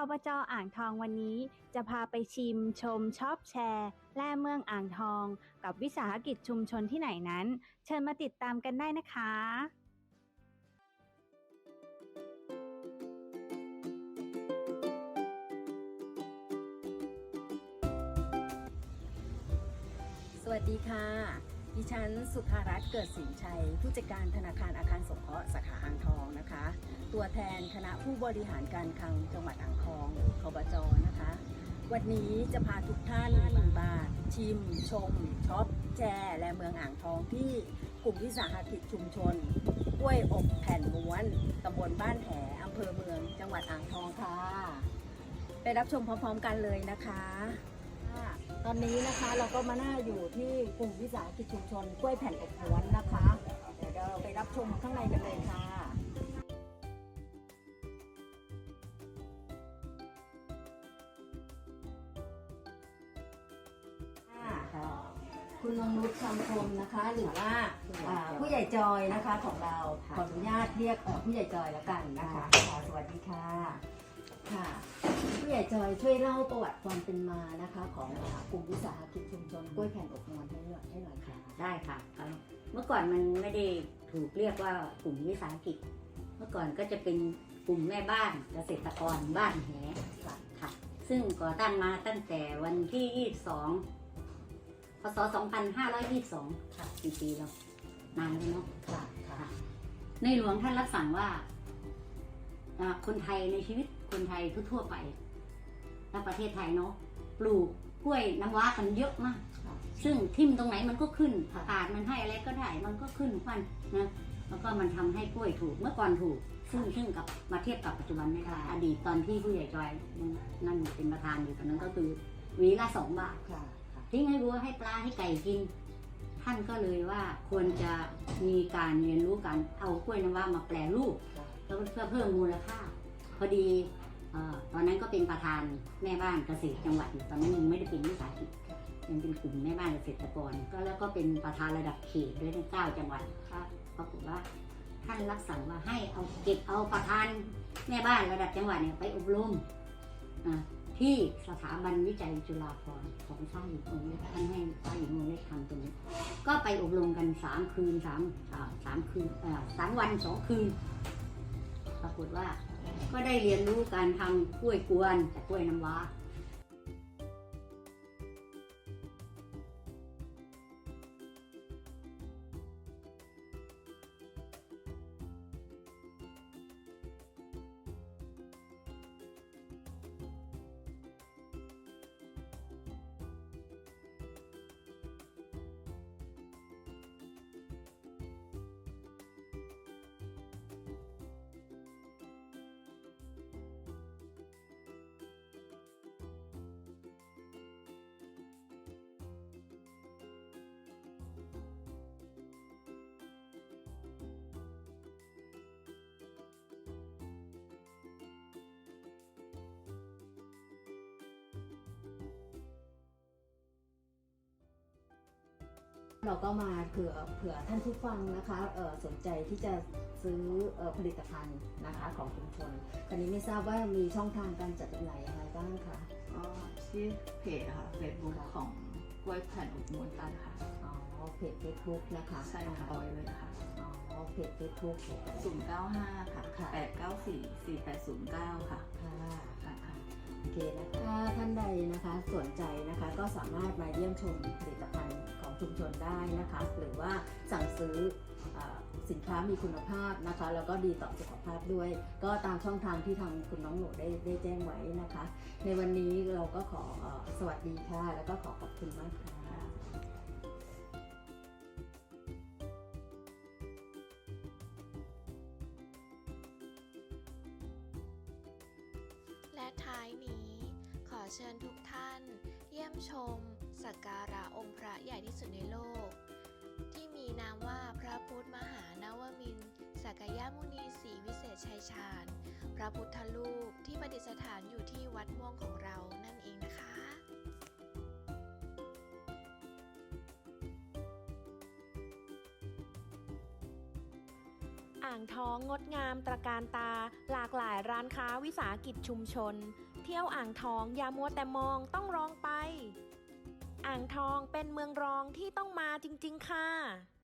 อบจอ่างทองวันนี้ จะพาไปชิมชมชอบแชร์ แล่เมืองอ่างทอง กับวิสาหกิจชุมชนที่ไหนนั้น เชิญมาติดตามกันได้นะคะสวัสดีค่ะ ดิฉันสุภารัตน์เกิดสินชัย ผู้จัดการธนาคารอาคารสงเคราะห์สาขาอ่างทองนะคะ ตัวแทนคณะผู้บริหารการคลังจังหวัดอ่างทองหรือคบจนะคะ วันนี้จะพาทุกท่านมาชิม ชมช็อปแชร์และเมืองอ่างทองที่กลุ่มวิสาหกิจชุมชนกล้วยอบแผ่นม้วนตำบลบ้านแหอำเภอเมืองจังหวัดอ่างทองค่ะ ไปรับชมพร้อมๆกันเลยนะคะ ตอนนี้นะคะเราก็มาหน้าอยู่ที่กลุ่มวิสาหกิจชุมชนกล้วยแผ่นอบม้วนนะคะ เดี๋ยวเราไปรับชมข้างในกันเลยค่ะค่ะคุณนงนุชคำคมนะคะ หรือว่าอ่าผู้ใหญ่จอยนะคะของเราขออนุญาตเรียกเอ่อผู้ใหญ่จอยแล้วกันนะคะค่ะสวัสดีค่ะ ค่ะผู้ใหญ่จอยช่วยเล่าประวัติความเป็นมานะคะของกลุ่มวิสาหกิจชุมชนกล้วยแผ่นอบมวนให้หน่อยให้หน่อยค่ะ ได้ค่ะเอ่อเมื่อก่อนมันไม่ได้ถูกเรียกว่ากลุ่มวิสาหกิจ เมื่อก่อนก็จะเป็นกลุ่มแม่บ้านเกษตรกรบ้านแหค่ะค่ะซึ่งก่อตั้งมาตั้งแต่วันที่ 22 พศ 2522 ค่ะกี่ปีแล้ว นานแล้วเนาะค่ะค่ะค่ะในหลวงท่านรับสั่งว่าอ่าคนไทยในชีวิต คนไทยทั่วๆไปและประเทศไทยเนาะปลูกกล้วยน้ำว้ากันเยอะมากค่ะซึ่งทิ่มตรงไหนมันก็ขึ้นค่ะอากาศมันให้อะไรก็ได้ มันก็ขึ้นฟันนะแล้วก็มันทำให้กล้วยถูกเมื่อก่อนถูก ซึ่งซึ่งกับมาเทียบกับปัจจุบันไม่ได้อดีตตอนที่ผู้ใหญ่จอยนั่นเป็นประธานอยู่ตอนนั้นก็คือหวีละสองบาทค่ะค่ะทิ้งให้วัวให้ปลาให้ไก่กิน ท่านก็เลยว่าควรจะมีการเรียนรู้การเอากล้วยน้ำว้ามาแปลรูปค่ะแล้วเพื่อเพิ่มมูลค่า พอดีเอ่อ ตอนนั้นก็เป็นประธานแม่บ้านเกษตรจังหวัดอยู่ตอนนั้นยังไม่ได้เป็นวิสาหกิจยังเป็นกลุ่มแม่บ้านเกษตรกร ก็แล้วก็เป็นประธานระดับเขตด้วยในเก้าจังหวัดครับปรากฏว่าท่านรับสั่งว่าให้เอาเก็บเอาประธานแม่บ้านระดับจังหวัดเนี่ยไปอบรมที่สถาบันวิจัยจุฬาภรณ์ของช่างหญิงองค์เล็กท่านให้ช่างหญิงองค์เล็กทำตรงนี้ก็ไปอบรมกันสามคืนสามสามคืนสามวันสองคืน ปรากฏว่า ก็ได้เรียนรู้การทำกล้วยกวนกับกล้วยน้ำว้า เราก็มาเผื่อเผื่อท่านผู้ฟังนะคะเอ่อสนใจที่จะซื้อเอ่อผลิตภัณฑ์นะคะของชุมชนตอนนี้ไม่ทราบว่ามีช่องทางการจัดจำหน่ายยังไงบ้างคะก็ที่เพจค่ะเฟซบุ๊กของกล้วยแผ่นอบม้วนกันค่ะอ๋อเพจเฟซบุ๊กนะคะใช่ค่ะเอาไว้เลยค่ะอ๋อเพจเฟซบุ๊ก095ค่ะค่ะ894 4809ค่ะค่ะค่ะค่ะโอเคนะคะถ้าท่านใดนะคะสนใจนะคะก็สามารถมาเยี่ยมชมผลิตภัณฑ์ของ ชุมชนได้นะคะ หรือว่าสั่งซื้ออสินค้ามีคุณภาพนะคะ แล้วก็ดีต่อสุขภาพด้วย ก็ตามช่องทางที่ทางคุณน้องโหนูได้ได้แจ้งไว้นะคะ ในวันนี้เราก็ขอเอ่อสวัสดีค่ะ แล้วก็ขอขอบคุณมากค่ะและท้ายนี้ขอเชิญทุกท่าน เยี่ยมชม สักการะองค์พระใหญ่ที่สุดในโลก ที่มีนามว่าพระพุทธมหานวมินสักยมุนีสีวิเศษชัยชาญ พระพุทธรูปที่ประดิษฐานอยู่ที่วัดม่วงของเรานั่นเองนะคะอ่างทองงดงามตระการตา หลากหลายร้านค้าวิสาหกิจชุมชน เที่ยวอ่างทองย่ามัวแต่มองต้องรองไป อ่างทองเป็นเมืองรองที่ต้องมาจริง ๆ ค่ะ